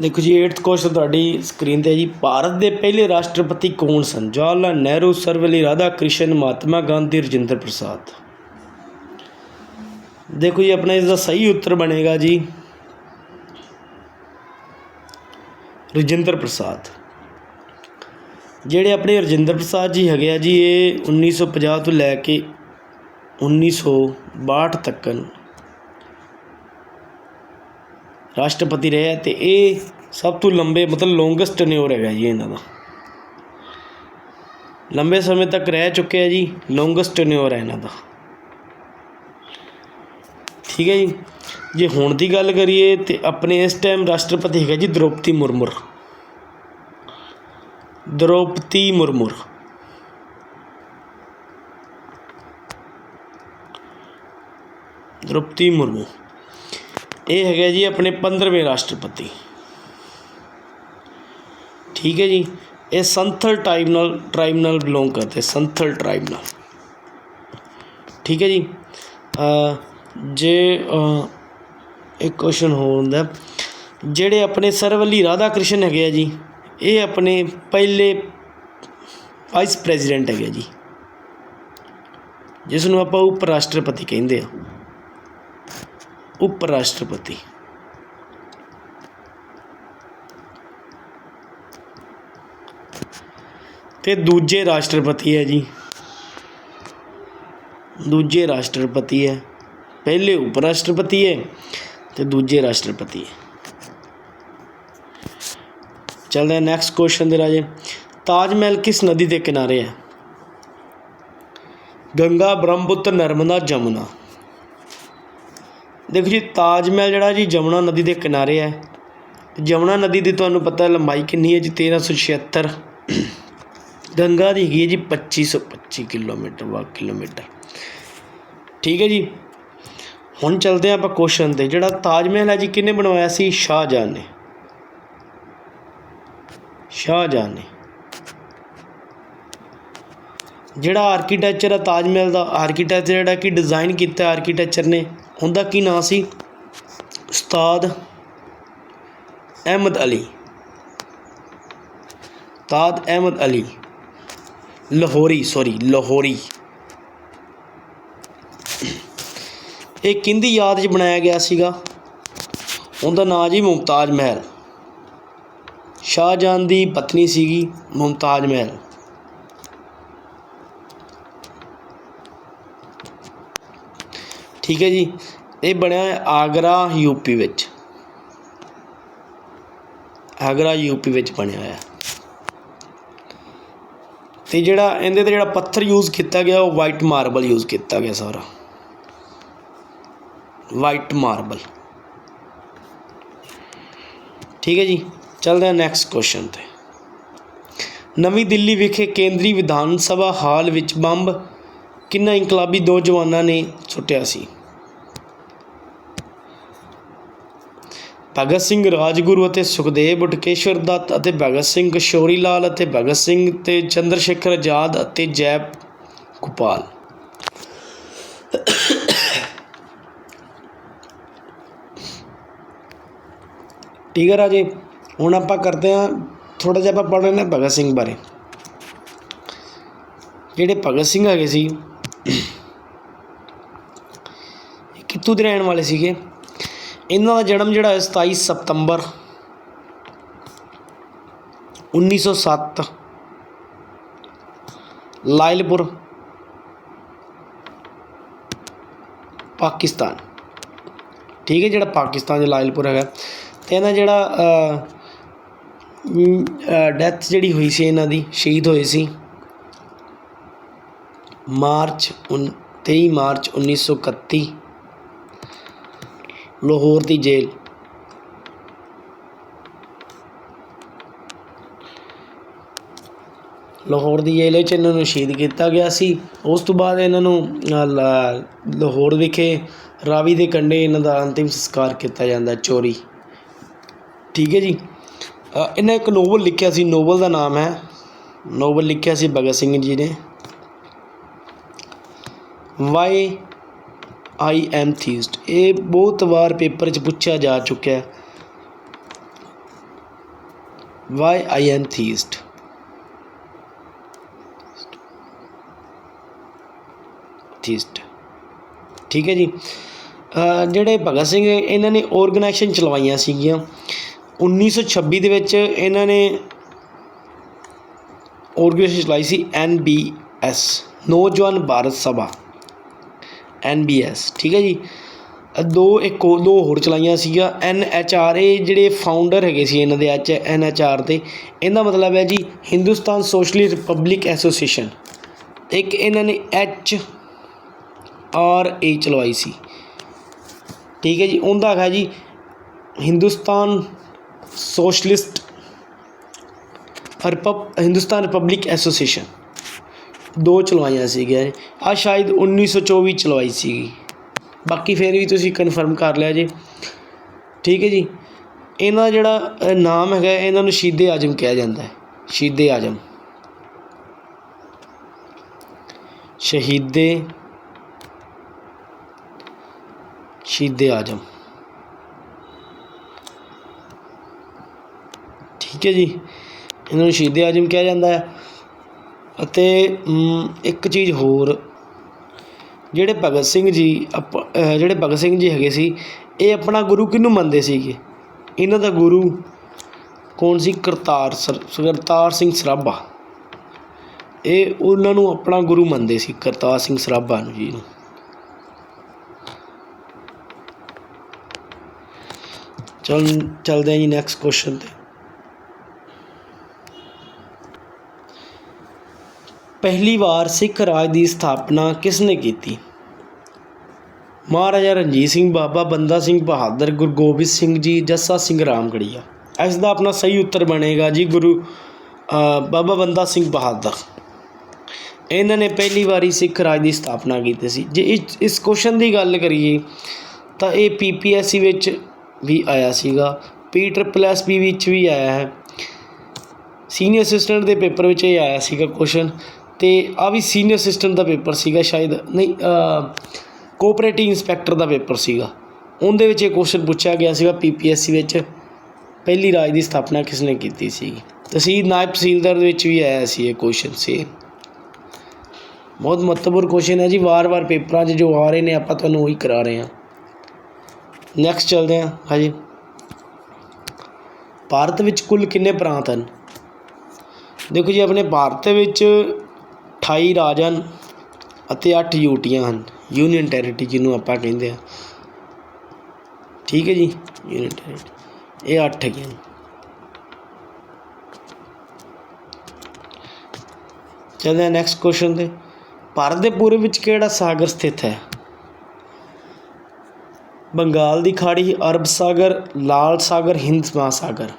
ਦੇਖੋ ਜੀ 8th ਕੁਐਸਚਨ ਤੁਹਾਡੀ ਸਕਰੀਨ ਤੇ ਹੈ ਜੀ। ਭਾਰਤ ਦੇ ਪਹਿਲੇ ਰਾਸ਼ਟਰਪਤੀ ਕੌਣ ਸਨ? ਜਵਾਹਰ ਲਾਲ ਨਹਿਰੂ ਸਰਵਪੱਲੀ ਰਾਧਾ ਕ੍ਰਿਸ਼ਨ, ਮਹਾਤਮਾ ਗਾਂਧੀ, ਰਜਿੰਦਰ ਪ੍ਰਸਾਦ। ਦੇਖੋ ਜੀ, ਆਪਣਾ ਇਸ ਦਾ ਸਹੀ ਉੱਤਰ ਬਣੇਗਾ ਜੀ। ਰਜਿੰਦਰ ਪ੍ਰਸਾਦ। ਜਿਹੜੇ ਆਪਣੇ ਰਜਿੰਦਰ ਪ੍ਰਸਾਦ ਜੀ ਹੈਗੇ ਆ ਜੀ, ਇਹ 1950 ਤੋਂ ਲੈ ਕੇ 1962 ਤੱਕਨ ਰਾਸ਼ਟਰਪਤੀ ਰਹੇ ਆ ਤੇ ਇਹ ਸਭ ਤੋਂ ਲੰਬੇ, ਮਤਲਬ ਲੌਂਗੈਸਟ ਟੈਨਿਓਰ ਹੈਗਾ ਜੀ ਇਹਨਾਂ ਦਾ। ਲੰਬੇ ਸਮੇਂ ਤੱਕ ਰਹਿ ਚੁੱਕੇ ਆ ਜੀ ਲੌਂਗੈਸਟ ਟੈਨਿਓਰ ਹੈ ਇਹਨਾਂ ਦਾ। ਠੀਕ ਹੈ ਜੀ। ਜੇ ਹੁਣ ਦੀ ਗੱਲ ਕਰੀਏ ਤੇ ਆਪਣੇ ਇਸ ਟਾਈਮ ਰਾਸ਼ਟਰਪਤੀ ਹੈਗਾ ਜੀ ਦ੍ਰੋਪਦੀ ਮੁਰਮੁਰ। ਦ੍ਰੋਪਦੀ ਮੁਰਮੁਰ। ਦ੍ਰੋਪਦੀ ਮੁਰਮੂ ਇਹ ਹੈਗਾ ਜੀ ਆਪਣੇ 15ਵੇਂ ਰਾਸ਼ਟਰਪਤੀ। ਠੀਕ ਹੈ ਜੀ। ਇਹ ਸੰਥਲ ਟ੍ਰਾਈਬ ਨਾਲ ਟ੍ਰਾਈਬ ਨਾਲ ਬਿਲੋਂਗ ਕਰਦੇ, ਸੰਥਲ ਟ੍ਰਾਈਬ ਨਾਲ ਠੀਕ ਹੈ ਜੀ। ਜੇ ਇੱਕ ਕੁਸ਼ਚਨ ਹੋਰ ਹੁੰਦਾ ਜਿਹੜੇ ਆਪਣੇ ਸਰਵੱਲੀ ਰਾਧਾ ਕ੍ਰਿਸ਼ਨ ਹੈਗੇ ਆ ਜੀ, ਇਹ ਆਪਣੇ ਪਹਿਲੇ ਵਾਈਸ ਪ੍ਰੈਜ਼ੀਡੈਂਟ ਹੈਗੇ ਜੀ। ਜਿਸ ਨੂੰ ਆਪਾਂ ਉਪ ਰਾਸ਼ਟਰਪਤੀ ਕਹਿੰਦੇ ਆ। ਉਪ ਰਾਸ਼ਟਰਪਤੀ ਤੇ ਦੂਜੇ ਰਾਸ਼ਟਰਪਤੀ ਹੈ ਜੀ। ਦੂਜੇ ਰਾਸ਼ਟਰਪਤੀ ਹੈ। ਪਹਿਲੇ ਉਪ ਰਾਸ਼ਟਰਪਤੀ ਹੈ ਤੇ ਦੂਜੇ ਰਾਸ਼ਟਰਪਤੀ ਹੈ। ਚੱਲਦੇ ਹਾਂ ਨੈਕਸਟ ਕੁਐਸਚਨ ਦੇ ਰਾਜੇ। ਤਾਜ ਮਹਿਲ ਕਿਸ ਨਦੀ ਦੇ ਕਿਨਾਰੇ ਹੈ? ਗੰਗਾ, ਬ੍ਰਹਮਪੁੱਤਰ, ਨਰਮਦਾ, ਜਮੁਨਾ। ਦੇਖੋ ਜੀ, ਤਾਜ ਮਹਿਲ ਜਿਹੜਾ ਜੀ ਜਮੁਨਾ ਨਦੀ ਦੇ ਕਿਨਾਰੇ ਹੈ। ਤੇ ਨਦੀ ਦੀ ਤੁਹਾਨੂੰ ਪਤਾ ਲੰਬਾਈ ਕਿੰਨੀ ਹੈ ਜੀ? 1376 ਗੰਗਾ ਦੀ ਹੈਗੀ ਹੈ ਜੀ 2525 ਕਿਲੋਮੀਟਰ ਵਾ ਕਿਲੋਮੀਟਰ। ਠੀਕ ਹੈ ਜੀ? ਹੁਣ ਚੱਲਦੇ ਹਾਂ ਆਪਾਂ ਕੁਐਸਚਨ ਤੇ, ਜਿਹੜਾ ਤਾਜ ਮਹਿਲ ਹੈ ਜੀ, ਕਿਹਨੇ ਬਣਵਾਇਆ ਸੀ? ਸ਼ਾਹਜਹਾਂ ਨੇ। ਸ਼ਾਹਜਹਾਨ ਨੇ। ਜਿਹੜਾ ਆਰਕੀਟੈਕਚਰ ਹੈ ਤਾਜ ਮਹਿਲ ਦਾ ਆਰਕੀਟੈਕਚਰ ਜਿਹੜਾ ਕਿ ਡਿਜ਼ਾਈਨ ਕੀਤਾ ਆਰਕੀਟੈਕਚਰ ਨੇ, ਉਹਦਾ ਕੀ ਨਾਂ ਸੀ? ਉਸਤਾਦ ਅਹਿਮਦ ਅਲੀ। ਉਸਤਾਦ ਅਹਿਮਦ ਅਲੀ। ਲਾਹੌਰੀ ਸੌਰੀ ਲਾਹੌਰੀ। ਇਹ ਕਿੰਦੀ ਯਾਦ 'ਚ ਬਣਾਇਆ ਗਿਆ ਸੀਗਾ? ਉਹਦਾ ਨਾਂ ਜੀ ਮੁਮਤਾਜ ਮਹਿਲ। ਸ਼ਾਹਜਹਾਨ ਦੀ ਪਤਨੀ ਸੀਗੀ ਮੁਮਤਾਜ ਮਹਿਲ। ਠੀਕ ਹੈ ਜੀ, ਇਹ ਬਣਿਆ ਹੈ ਆਗਰਾ ਯੂਪੀ ਵਿੱਚ। ਆਗਰਾ ਯੂਪੀ ਵਿੱਚ ਬਣਿਆ ਹੋਇਆ। ਤੇ ਜਿਹੜਾ, ਇਹਦੇ ਤੇ ਜਿਹੜਾ ਪੱਥਰ ਯੂਜ਼ ਕੀਤਾ ਗਿਆ, ਉਹ ਵਾਈਟ ਮਾਰਬਲ ਯੂਜ਼ ਕੀਤਾ ਗਿਆ ਸਾਰਾ। White marble. ਠੀਕ ਹੈ ਜੀ, ਚੱਲਦੇ ਹਾਂ ਨੈਕਸਟ ਕੁਐਸਚਨ ਤੇ। ਨਵੀਂ ਦਿੱਲੀ ਵਿਖੇ ਕੇਂਦਰੀ ਵਿਧਾਨ ਸਭਾ ਹਾਲ ਵਿੱਚ ਬੰਬ, ਕਿੰਨਾ ਇਨਕਲਾਬੀ ਦੋ ਜਵਾਨਾਂ ਨੇ ਸੁੱਟਿਆ ਸੀ? ਭਗਤ ਸਿੰਘ ਰਾਜਗੁਰੂ ਅਤੇ ਸੁਖਦੇਵ ਬਟਕੇਸ਼ਵਰ ਦੱਤ ਅਤੇ ਭਗਤ ਸਿੰਘ ਕਿਸ਼ੋਰੀ ਲਾਲ ਅਤੇ ਭਗਤ ਸਿੰਘ ਤੇ ਚੰਦਰ ਸ਼ੇਖਰ ਆਜ਼ਾਦ ਅਤੇ ਜੈ ਗੋਪਾਲ ਠੀਕ ਹੈ ਰਾਜੇ, ਹੁਣ ਆਪਾਂ ਕਰਦੇ ਹਾਂ ਥੋੜਾ ਜਿਹਾ ਆਪਾਂ ਪੜ੍ਹ ਰਹੇ ਹਾਂ ਭਗਤ ਸਿੰਘ ਬਾਰੇ। ਜਿਹੜੇ ਭਗਤ ਸਿੰਘ ਹੈਗੇ ਸੀ, ਇਹ ਕਿੱਥੋਂ ਦੇ ਰਹਿਣ ਵਾਲੇ ਸੀਗੇ? ਇਹਨਾਂ ਦਾ ਜਨਮ ਜਿਹੜਾ ਹੈ 27 ਸਤੰਬਰ 1907 ਲਾਇਲਪੁਰ, ਪਾਕਿਸਤਾਨ। ਠੀਕ ਹੈ ਜਿਹੜਾ ਪਾਕਿਸਤਾਨ ਦੇ ਲਾਇਲਪੁਰ ਹੈਗਾ। ਤੇ ਇਹਨਾਂ ਜਿਹੜਾ ਡੈਥ ਜਿਹੜੀ ਹੋਈ ਸੀ ਇਹਨਾਂ ਦੀ ਸ਼ਹੀਦ ਹੋਏ ਸੀ। ਮਾਰਚ ਉਨ- 23 ਮਾਰਚ 1931 ਲਾਹੌਰ ਦੀ ਜੇਲ੍ਹ। ਲਾਹੌਰ ਦੀ ਜੇਲ੍ਹ ਵਿੱਚ ਇਹਨਾਂ ਨੂੰ ਸ਼ਹੀਦ ਕੀਤਾ ਗਿਆ ਸੀ। ਉਸ ਤੋਂ ਬਾਅਦ ਇਹਨਾਂ ਨੂੰ ਅ, ਲਾਹੌਰ ਵਿਖੇ ਰਾਵੀ ਦੇ ਕੰਢੇ ਇਹਨਾਂ ਦਾ ਅੰਤਿਮ ਸੰਸਕਾਰ ਕੀਤਾ ਜਾਂਦਾ ਚੋਰੀ। ਠੀਕ ਹੈ ਜੀ ਅ, ਇਹਨੇ ਇੱਕ ਨੋਵਲ ਲਿਖਿਆ ਸੀ ਨੋਵਲ ਦਾ ਨਾਮ ਹੈ ਨੋਵਲ ਲਿਖਿਆ ਸੀ ਭਗਤ ਸਿੰਘ ਜੀ ਨੇ ਵਾਈ ਆਈ ਐਮ ਥੀਸਟ ਇਹ ਬਹੁਤ ਵਾਰ ਪੇਪਰ 'ਚ ਪੁੱਛਿਆ ਜਾ ਚੁੱਕਿਆ ਹੈ ਵਾਈ ਆਈ ਐਮ ਥੀਸਟ ਥੀਸਟ ਠੀਕ ਹੈ ਜੀ ਅ, ਜਿਹੜੇ ਭਗਤ ਸਿੰਘ ਇਹਨਾਂ ਨੇ ਆਰਗੇਨਾਈਜੇਸ਼ਨ ਚਲਵਾਈਆਂ ਸੀਗੀਆਂ 1926 ਦੇ ਵਿੱਚ ਇਹਨਾਂ ਨੇ ਆਰਗੇਨਾਈਜੇਸ਼ਨ ਚਲਾਈ ਸੀ N B S, Naujawan Bharat Sabha, N B S, ਠੀਕ ਹੈ ਜੀ। ਦੋ ਇੱਕ ਹੋਰ- ਦੋ ਹੋਰ ਚਲਾਈਆਂ ਸੀਗਾ ਐਨ ਐਚ ਆਰ, ਇਹ ਜਿਹੜੇ ਫਾਊਂਡਰ ਹੈਗੇ ਸੀ ਇਹਨਾਂ ਦੇ ਐਚ ਐਨ ਐਚ ਆਰ ਦੇ, ਇਹਦਾ ਮਤਲਬ ਹੈ ਜੀ ਹਿੰਦੁਸਤਾਨ ਸੋਸ਼ਲਿਸਟ ਰਿਪਬਲਿਕ ਐਸੋਸੀਏਸ਼ਨ। ਇੱਕ ਇਹਨਾਂ ਨੇ ਐਚ ਆਰ ਏ ਚਲਵਾਈ ਸੀ। ਠੀਕ ਹੈ ਜੀ, ਉਹਦਾ ਹੈਗਾ ਜੀ ਹਿੰਦੁਸਤਾਨ ਸੋਸ਼ਲਿਸਟ ਰਿਪਬ ਹਿੰਦੁਸਤਾਨ ਰਿਪਬਲਿਕ ਐਸੋਸੀਏਸ਼ਨ ਦੋ ਚਲਵਾਈਆਂ ਸੀਗੀਆਂ। ਆ ਸ਼ਾਇਦ 1924 ਚਲਵਾਈ ਸੀਗੀ। ਬਾਕੀ ਫਿਰ ਵੀ ਤੁਸੀਂ ਕਨਫਰਮ ਕਰ ਲਿਆ ਜੇ। ਠੀਕ ਹੈ ਜੀ। ਇਹਨਾਂ ਦਾ ਜਿਹੜਾ ਨਾਮ ਹੈਗਾ, ਇਹਨਾਂ ਨੂੰ ਸ਼ਹੀਦੇ ਆਜਮ ਕਿਹਾ ਜਾਂਦਾ ਹੈ। ਸ਼ਹੀਦੇ ਆਜਮ। ਸ਼ਹੀਦੇ ਸ਼ਹੀਦੇ ਆਜਮ। ਠੀਕ ਹੈ ਜੀ। ਇਹਨਾਂ ਨੂੰ ਸ਼ਹੀਦੇ ਆਜਮ ਕਿਹਾ ਜਾਂਦਾ ਹੈ। ਅਤੇ ਇੱਕ ਚੀਜ਼ ਹੋਰ, ਜਿਹੜੇ ਭਗਤ ਸਿੰਘ ਜੀ ਅਪ- ਜਿਹੜੇ ਭਗਤ ਸਿੰਘ ਜੀ ਹੈਗੇ ਸੀ, ਇਹ ਆਪਣਾ ਗੁਰੂ ਕਿਹਨੂੰ ਮੰਨਦੇ ਸੀਗੇ? ਇਹਨਾਂ ਦਾ ਗੁਰੂ ਕੌਣ ਸੀ? ਕਰਤਾਰ ਸਰ, ਕਰਤਾਰ ਸਿੰਘ ਸਰਾਭਾ। ਇਹ ਉਹਨਾਂ ਨੂੰ ਆਪਣਾ ਗੁਰੂ ਮੰਨਦੇ ਸੀ, ਕਰਤਾਰ ਸਿੰਘ ਸਰਾਭਾ ਨੂੰ ਜੀ ਨੂੰ ਚਲ, ਚਲਦੇ ਹਾਂ ਜੀ ਨੈਕਸਟ ਕੁਐਸਚਨ ਤੇ। ਪਹਿਲੀ ਵਾਰ ਸਿੱਖ ਰਾਜ ਦੀ ਸਥਾਪਨਾ ਕਿਸ ਨੇ ਕੀਤੀ? ਮਹਾਰਾਜਾ ਰਣਜੀਤ ਸਿੰਘ, ਬਾਬਾ ਬੰਦਾ ਸਿੰਘ ਬਹਾਦਰ, ਗੁਰੂ ਗੋਬਿੰਦ ਸਿੰਘ ਜੀ, ਜੱਸਾ ਸਿੰਘ ਰਾਮਗੜੀਆ ਇਸ ਦਾ ਆਪਣਾ ਸਹੀ ਉੱਤਰ ਬਣੇਗਾ ਜੀ ਗੁਰੂ ਬਾਬਾ ਬੰਦਾ ਸਿੰਘ ਬਹਾਦਰ। ਇਹਨਾਂ ਨੇ ਪਹਿਲੀ ਵਾਰੀ ਸਿੱਖ ਰਾਜ ਦੀ ਸਥਾਪਨਾ ਕੀਤੀ ਸੀ। ਜੇ ਇਸ ਇਸ ਕੁਐਸਚਨ ਦੀ ਗੱਲ ਕਰੀਏ, ਤਾਂ ਇਹ ਪੀਪੀਐਸਸੀ ਵਿੱਚ ਵੀ ਆਇਆ ਸੀਗਾ। ਪੀ ਟ੍ਰਿਪਲ ਐਸ ਪੀ ਵਿੱਚ ਵੀ ਆਇਆ ਹੈ। ਸੀਨੀਅਰ ਅਸਿਸਟੈਂਟ ਦੇ ਪੇਪਰ ਵਿੱਚ ਇਹ ਆਇਆ ਸੀਗਾ ਕੁਐਸਚਨ ਅਤੇ ਆ ਵੀ ਸੀਨੀਅਰ ਅਸਿਸਟੈਂਟ ਦਾ ਪੇਪਰ ਸੀਗਾ ਸ਼ਾਇਦ, ਨਹੀਂ ਕੋਆਪਰੇਟਿਵ ਇੰਸਪੈਕਟਰ ਦਾ ਪੇਪਰ ਸੀਗਾ। ਉਹਦੇ ਵਿੱਚ ਇਹ ਕੁਐਸਚਨ ਪੁੱਛਿਆ ਗਿਆ ਸੀਗਾ ਪੀਪੀਐਸਸੀ ਵਿੱਚ। ਪਹਿਲੀ ਰਾਜ ਦੀ ਸਥਾਪਨਾ ਕਿਸ ਨੇ ਕੀਤੀ ਸੀ ਤਹਿਸੀਲ ਨਾਇਬ ਤਹਿਸੀਲਦਾਰ ਦੇ ਵਿੱਚ ਵੀ ਆਇਆ ਸੀ ਇਹ ਕੁਐਸਚਨ ਸੀ। ਬਹੁਤ ਮਹੱਤਵਪੂਰਨ ਕੁਐਸਚਨ ਹੈ ਜੀ, ਵਾਰ-ਵਾਰ ਪੇਪਰਾਂ 'ਚ ਜੋ ਆ ਰਹੇ ਨੇ, ਆਪਾਂ ਤੁਹਾਨੂੰ ਉਹੀ ਕਰਾ ਰਹੇ ਹਾਂ। ਨੈਕਸਟ ਚੱਲਦੇ ਹਾਂ, ਹਾਂਜੀ। ਭਾਰਤ ਵਿੱਚ ਕੁੱਲ ਕਿੰਨੇ ਪ੍ਰਾਂਤ ਹਨ? ਦੇਖੋ ਜੀ, ਆਪਣੇ ਭਾਰਤ ਵਿੱਚ 28 ਰਾਜ ਹਨ ਅਤੇ 8 ਯੂਟੀਆਂ ਹਨ। ਯੂਨੀਅਨ ਟੈਰੀਟਰੀ ਜਿਹਨੂੰ ਆਪਾਂ ਕਹਿੰਦੇ ਆ। ਠੀਕ ਹੈ ਜੀ? ਯੂਨੀਅਨ ਟੈਰੀਟਰੀ ਇਹ 8 ਹੈਗੀਆਂ ਨੇ। ਚੱਲਦੇ ਹਾਂ ਨੈਕਸਟ ਕੁਐਸਚਨ ਤੇ। ਭਾਰਤ ਦੇ ਪੂਰਬ ਵਿੱਚ ਕਿਹੜਾ ਸਾਗਰ ਸਥਿਤ ਹੈ? ਬੰਗਾਲ ਦੀ ਖਾੜੀ, ਅਰਬ ਸਾਗਰ, ਲਾਲ ਸਾਗਰ, ਹਿੰਦ ਮਹਾਸਾਗਰ।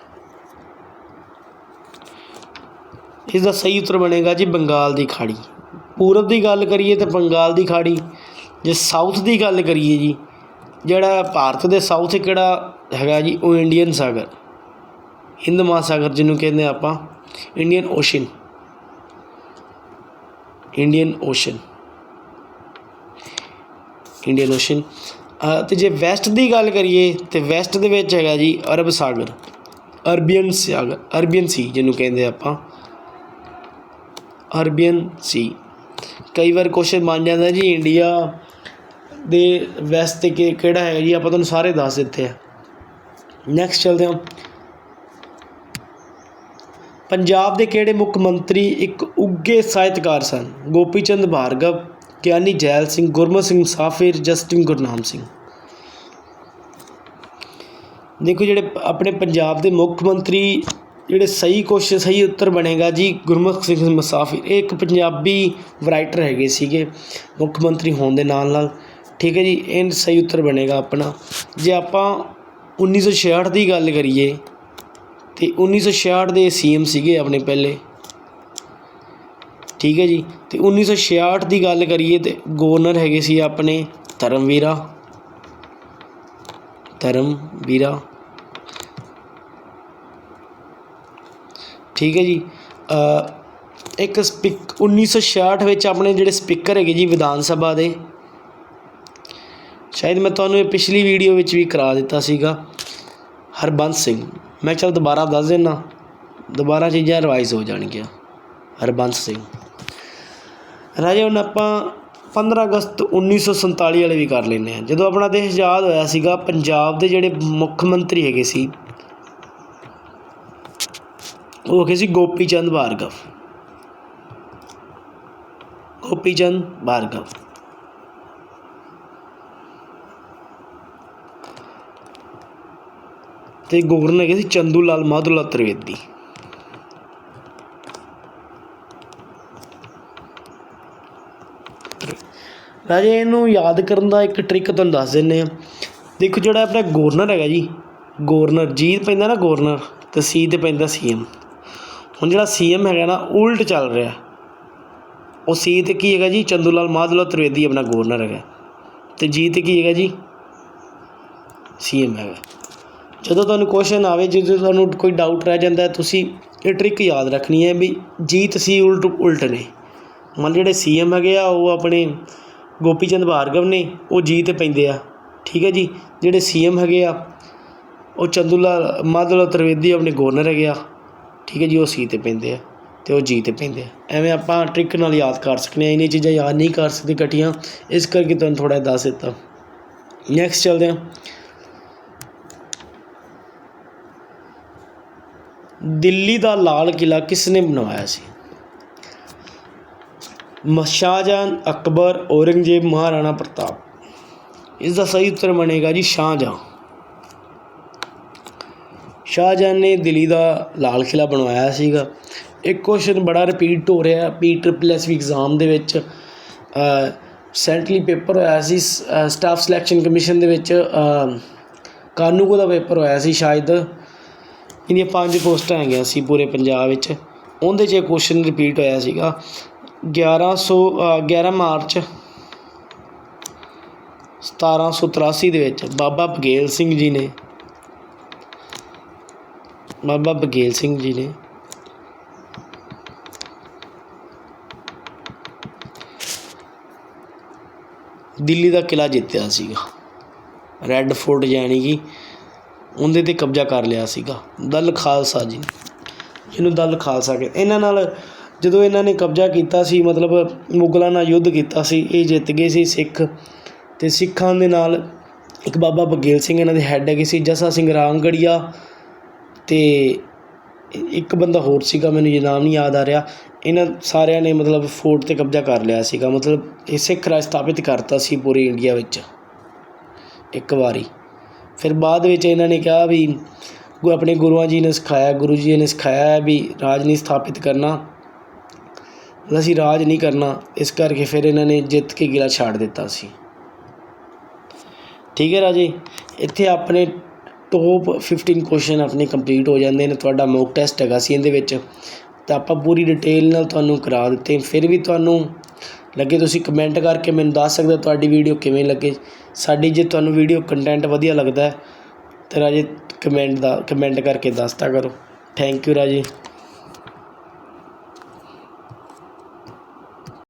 ਇਸ ਦਾ ਸਹੀ ਉੱਤਰ ਬਣੇਗਾ ਜੀ ਬੰਗਾਲ ਦੀ ਖਾੜੀ। ਪੂਰਬ ਦੀ ਗੱਲ ਕਰੀਏ ਤਾਂ ਬੰਗਾਲ ਦੀ ਖਾੜੀ, ਜੇ ਸਾਊਥ ਦੀ ਗੱਲ ਕਰੀਏ ਜੀ, ਜਿਹੜਾ ਭਾਰਤ ਦੇ ਸਾਊਥ ਕਿਹੜਾ ਹੈਗਾ ਜੀ, ਉਹ ਇੰਡੀਅਨ ਸਾਗਰ, ਹਿੰਦ ਮਹਾਸਾਗਰ ਜਿਹਨੂੰ ਕਹਿੰਦੇ ਆਪਾਂ, Indian Ocean Indian Ocean Indian Ocean ਤੇ ਜੇ ਵੈਸਟ ਦੀ ਗੱਲ ਕਰੀਏ, ਤੇ ਵੈਸਟ ਦੇ ਵਿੱਚ ਹੈਗਾ ਜੀ ਅਰਬ ਸਾਗਰ, ਅਰਬੀਅਨ ਸਾਗਰ, ਅਰਬੀਅਨ ਸੀ ਜਿਹਨੂੰ ਕਹਿੰਦੇ ਆਪਾਂ। Arabian sea. ਕਈ ਵਾਰ ਕੁਐਸਚਨ ਬਣ ਜਾਂਦਾ ਜੀ ਇੰਡੀਆ ਦੇ ਵੈਸਟ ਕਿ- ਕਿਹੜਾ ਹੈ ਜੀ, ਆਪਾਂ ਤੁਹਾਨੂੰ ਸਾਰੇ ਦੱਸ ਦਿੱਤੇ ਆ। ਨੈਕਸਟ ਚਲਦੇ ਹਾਂ। ਪੰਜਾਬ ਦੇ ਕਿਹੜੇ ਮੁੱਖ ਮੰਤਰੀ ਇੱਕ ਉੱਗੇ ਸਾਹਿਤਕਾਰ ਸਨ? ਗੋਪੀ ਚੰਦ ਭਾਰਗਵ, ਗਿਆਨੀ ਜੈਲ ਸਿੰਘ, ਗੁਰਮਤ ਸਿੰਘ ਸਾਫਿਰ ਜਸਟਿਨ ਗੁਰਨਾਮ ਸਿੰਘ। ਦੇਖੋ ਜਿਹੜੇ ਆਪਣੇ ਪੰਜਾਬ ਦੇ ਮੁੱਖ ਮੰਤਰੀ ਜਿਹੜੇ ਸਹੀ ਕੁਸ਼ਚਨ ਸਹੀ ਉੱਤਰ ਬਣੇਗਾ ਜੀ, ਗੁਰਮੁਖ ਸਿੰਘ ਮੁਸਾਫਿਰ। ਇਹ ਇੱਕ ਪੰਜਾਬੀ ਰਾਈਟਰ ਹੈਗੇ ਸੀਗੇ, ਮੁੱਖ ਮੰਤਰੀ ਹੋਣ ਦੇ ਨਾਲ ਨਾਲ। ਠੀਕ ਹੈ ਜੀ, ਇਹ ਸਹੀ ਉੱਤਰ ਬਣੇਗਾ ਆਪਣਾ। ਜੇ ਆਪਾਂ 1966 ਦੀ ਗੱਲ ਕਰੀਏ, ਤੇ 1966 ਦੇ ਸੀਐਮ ਸੀਗੇ ਆਪਣੇ ਪਹਿਲੇ। ਠੀਕ ਹੈ ਜੀ, ਤੇ 1966 ਦੀ ਗੱਲ ਕਰੀਏ, ਤੇ ਗਵਰਨਰ ਹੈਗੇ ਸੀ ਆਪਣੇ ਧਰਮਵੀਰਾ। ਧਰਮਵੀਰਾ। ਠੀਕ ਹੈ ਜੀ। ਇੱਕ ਸਪੀਕ 1966 ਵਿੱਚ ਆਪਣੇ ਜਿਹੜੇ ਸਪੀਕਰ ਹੈਗੇ ਜੀ ਵਿਧਾਨ ਸਭਾ ਦੇ, ਸ਼ਾਇਦ ਮੈਂ ਤੁਹਾਨੂੰ ਇਹ ਪਿਛਲੀ ਵੀਡੀਓ ਵਿੱਚ ਵੀ ਕਰਾ ਦਿੱਤਾ ਸੀਗਾ। ਹਰਬੰਸ ਸਿੰਘ, ਮੈਂ ਚਲ ਦੁਬਾਰਾ ਦੱਸ ਦੇਣਾ ਦੁਬਾਰਾ ਚੀਜ਼ਾਂ ਰਿਵਾਈਜ਼ ਹੋ ਜਾਣਗੀਆਂ। ਹਰਬੰਸ ਸਿੰਘ। ਰਾਜੇ, ਹੁਣ ਆਪਾਂ 15 ਅਗਸਤ 1947 ਵਾਲੇ ਵੀ ਕਰ ਲੈਂਦੇ ਆ ਜਦੋਂ ਆਪਣਾ ਦੇਸ਼ ਆਜ਼ਾਦ ਹੋਇਆ ਸੀਗਾ, ਪੰਜਾਬ ਦੇ ਜਿਹੜੇ ਮੁੱਖ ਮੰਤਰੀ ਹੈਗੇ ਸੀ ਉਹ ਹੈਗੇ ਸੀ ਗੋਪੀ ਚੰਦ ਭਾਰਗਵ। ਗੋਪੀ ਚੰਦ ਭਾਰਗਵ। ਤੇ ਗਵਰਨਰ ਹੈਗੇ ਸੀ ਚੰਦੂ ਲਾਲ ਮਾਧੋਲਾ ਤ੍ਰਿਵੇਦੀ। ਰਾਜੇ, ਇਹਨੂੰ ਯਾਦ ਕਰਨ ਦਾ ਇੱਕ ਟ੍ਰਿਕ ਤੁਹਾਨੂੰ ਦੱਸ ਦਿੰਨੇ ਆ ਦੇਖੋ ਜਿਹੜਾ ਆਪਣਾ ਗਵਰਨਰ ਹੈਗਾ ਜੀ, ਗਵਰਨਰ ਜੀ ਪੈਂਦਾ ਨਾ ਗਵਰਨਰ, ਤੇ ਸੀ ਤੇ ਪੈਂਦਾ ਸੀਐਮ ਹੁਣ ਜਿਹੜਾ ਸੀਐਮ ਹੈਗਾ ਨਾ, ਉਲਟ ਚੱਲ ਰਿਹਾ। ਉਹ ਸੀ ਤੇ ਕੀ ਹੈਗਾ ਜੀ? ਚੰਦੂ ਲਾਲ ਮਾਧੋਲਾ ਤ੍ਰਿਵੇਦੀ ਆਪਣਾ ਗਵਰਨਰ ਹੈਗਾ। ਤੇ ਜੀ ਤੇ ਕੀ ਹੈਗਾ ਜੀ? ਸੀਐਮ ਹੈਗਾ। ਜਦੋਂ ਤੁਹਾਨੂੰ ਕੁਐਸਚਨ ਆਵੇ ਜਦੋਂ ਤੁਹਾਨੂੰ ਕੋਈ ਡਾਊਟ ਰਹਿ ਜਾਂਦਾ, ਤੁਸੀਂ ਇਹ ਟ੍ਰਿਕ ਯਾਦ ਰੱਖਣੀ ਹੈ ਵੀ ਜੀਤ ਸੀ ਉਲਟ ਉਲਟ ਨੇ। ਮੰਨ ਜਿਹੜੇ ਸੀਐਮ ਹੈਗੇ ਆ, ਉਹ ਆਪਣੇ ਗੋਪੀ ਚੰਦ ਭਾਰਗਵ ਨੇ, ਉਹ ਜੀਤ ਪੈਂਦੇ ਆ। ਠੀਕ ਹੈ ਜੀ? ਜਿਹੜੇ ਸੀਐਮ ਹੈਗੇ ਆ, ਉਹ ਚੰਦੂਲਾ ਮਾਧੋਲਾ ਤ੍ਰਿਵੇਦੀ ਆਪਣੇ ਗਵਰਨਰ ਹੈਗੇ ਆ। ਠੀਕ ਹੈ ਜੀ ਉਹ ਸੀ ਤੇ ਪੈਂਦੇ ਆ ਤੇ ਉਹ ਜੀ ਤੇ ਪੈਂਦੇ ਆ ਐਵੇਂ ਆਪਾਂ ਟ੍ਰਿਕ ਨਾਲ ਯਾਦ ਕਰ ਸਕਨੇ ਆ ਇਹਨੀਆਂ ਚੀਜ਼ਾਂ ਯਾਦ ਨਹੀਂ ਕਰ ਸਕਦੇ ਇਕੱਠੀਆਂ ਇਸ ਕਰਕੇ ਤੁਹਾਨੂੰ ਥੋੜਾ ਦੱਸ ਦਿੱਤਾ ਨੈਕਸਟ ਚੱਲਦੇ ਹਾਂ ਦਿੱਲੀ ਦਾ ਲਾਲ ਕਿਲਾ ਕਿਸ ਨੇ ਬਣਵਾਇਆ ਸੀ ਮ- ਸ਼ਾਹਜਹਾਨ ਅਕਬਰ ਔਰੰਗਜ਼ੇਬ ਮਹਾਰਾਣਾ ਪ੍ਰਤਾਪ ਇਸ ਦਾ ਸਹੀ ਉੱਤਰ ਬਣੇਗਾ ਜੀ ਸ਼ਾਹਜਹਾਨ ਸ਼ਾਹਜਹਾਨ ਨੇ ਦਿੱਲੀ ਦਾ ਲਾਲ ਕਿਲ੍ਹਾ ਬਣਵਾਇਆ ਸੀਗਾ। ਇੱਕ ਕੁਸ਼ਚਨ ਬੜਾ ਰਿਪੀਟ ਹੋ ਰਿਹਾ P triple S B exam ਦੇ ਵਿੱਚ। ਸੈਂਟਲੀ ਪੇਪਰ ਹੋਇਆ ਸੀ ਸਟਾਫ ਸਿਲੈਕਸ਼ਨ ਕਮਿਸ਼ਨ ਦੇ ਵਿੱਚ ਅ, ਕਾਨੂੰਗੋ ਦਾ ਪੇਪਰ ਹੋਇਆ ਸੀ ਸ਼ਾਇਦ। ਇਹਦੀਆਂ ਪੰਜ ਪੋਸਟਾਂ ਹੈਗੀਆਂ ਸੀ ਪੂਰੇ ਪੰਜਾਬ ਵਿੱਚ। ਉਹਦੇ 'ਚ ਇਹ ਕੁਐਸਚਨ ਰਿਪੀਟ ਹੋਇਆ ਸੀਗਾ। 1100 ਅ, 11 ਮਾਰਚ 1783 ਦੇ ਵਿੱਚ ਬਾਬਾ ਬਗੇਲ ਸਿੰਘ ਜੀ ਨੇ ਬਾਬਾ ਬਘੇਲ ਸਿੰਘ ਜੀ ਨੇ। ਦਿੱਲੀ ਦਾ ਕਿਲਾ ਜਿੱਤਿਆ ਸੀਗਾ। ਰੈੱਡ ਫੋਰਟ ਜਾਣੀ ਕਿ ਉਹਦੇ ਤੇ ਕਬਜ਼ਾ ਕਰ ਲਿਆ ਸੀਗਾ। ਦਲ ਖਾਲਸਾ ਜੀ ਇਹਨੂੰ ਦਲ ਖਾਲਸਾ ਕਹਿੰਦੇ ਇਹਨਾਂ ਨਾਲ ਜਦੋਂ ਇਹਨਾਂ ਨੇ ਕਬਜ਼ਾ ਕੀਤਾ ਸੀ, ਮਤਲਬ ਮੁਗਲਾਂ ਨਾਲ ਯੁੱਧ ਕੀਤਾ ਸੀ, ਇਹ ਜਿੱਤ ਗਏ ਸੀ ਸਿੱਖ। ਤੇ ਸਿੱਖਾਂ ਦੇ ਨਾਲ ਇੱਕ ਬਾਬਾ ਬਗੇਲ ਸਿੰਘ ਇਹਨਾਂ ਦੇ ਹੈੱਡ ਹੈਗੇ ਸੀ, ਜਸਾ ਸਿੰਘ ਰਾਮਗੜੀਆ ਤੇ ਇੱਕ ਬੰਦਾ ਹੋਰ ਸੀਗਾ, ਮੈਨੂੰ ਇਹ ਨਾਮ ਨਹੀਂ ਯਾਦ ਆ ਰਿਹਾ। ਇਹਨਾਂ ਸਾਰਿਆਂ ਨੇ ਮਤਲਬ ਫੋਰਟ ਤੇ ਕਬਜ਼ਾ ਕਰ ਲਿਆ ਸੀਗਾ। ਮਤਲਬ ਇਹ ਸਿੱਖ ਰਾਜ ਸਥਾਪਿਤ ਕਰਤਾ ਸੀ ਪੂਰੀ ਇੰਡੀਆ ਵਿੱਚ। ਇੱਕ ਵਾਰੀ। ਫਿਰ ਬਾਅਦ ਵਿੱਚ ਇਹਨਾਂ ਨੇ ਕਿਹਾ ਵੀ ਗੁ- ਆਪਣੇ ਗੁਰੂਆਂ ਜੀ ਨੇ ਸਿਖਾਇਆ, ਗੁਰੂ ਜੀ ਨੇ ਸਿਖਾਇਆ ਵੀ ਰਾਜ ਨਹੀਂ ਸਥਾਪਿਤ ਕਰਨਾ। ਅਸੀਂ ਰਾਜ ਨਹੀਂ ਕਰਨਾ। ਇਸ ਕਰਕੇ ਫਿਰ ਇਹਨਾਂ ਨੇ ਜਿੱਤ ਕੇ ਕਿਲਾ ਛਾੜ ਦਿੱਤਾ ਸੀ। ਠੀਕ ਹੈ ਰਾਜੇ, ਇੱਥੇ ਆਪਣੇ ਟੋਪ ਫਿਫਟੀਨ ਕੁਸ਼ਚਨ ਆਪਣੇ ਕੰਪਲੀਟ ਹੋ ਜਾਂਦੇ ਨੇ, ਤੁਹਾਡਾ ਮੌਕ ਟੈਸਟ ਹੈਗਾ ਸੀ ਇਹਦੇ ਵਿੱਚ। ਤਾਂ ਆਪਾਂ ਪੂਰੀ ਡਿਟੇਲ ਨਾਲ ਤੁਹਾਨੂੰ ਕਰਾ ਦਿੱਤੇ। ਫਿਰ ਵੀ ਤੁਹਾਨੂੰ ਲੱਗੇ ਤੁਸੀਂ ਕਮੈਂਟ ਕਰਕੇ ਮੈਨੂੰ ਦੱਸ ਸਕਦੇ ਹੋ ਤੁਹਾਡੀ ਵੀਡੀਓ ਕਿਵੇਂ ਲੱਗੇ। ਸਾਡੀ ਜੇ ਤੁਹਾਨੂੰ ਵੀਡੀਓ ਕੰਟੈਂਟ ਵਧੀਆ ਲੱਗਦਾ ਤਾਂ ਰਾਜੇ ਕਮੈਂਟ ਦਾ ਕਮੈਂਟ ਕਰਕੇ ਦੱਸਤਾ ਕਰੋ। ਥੈਂਕ ਯੂ ਰਾਜੇ।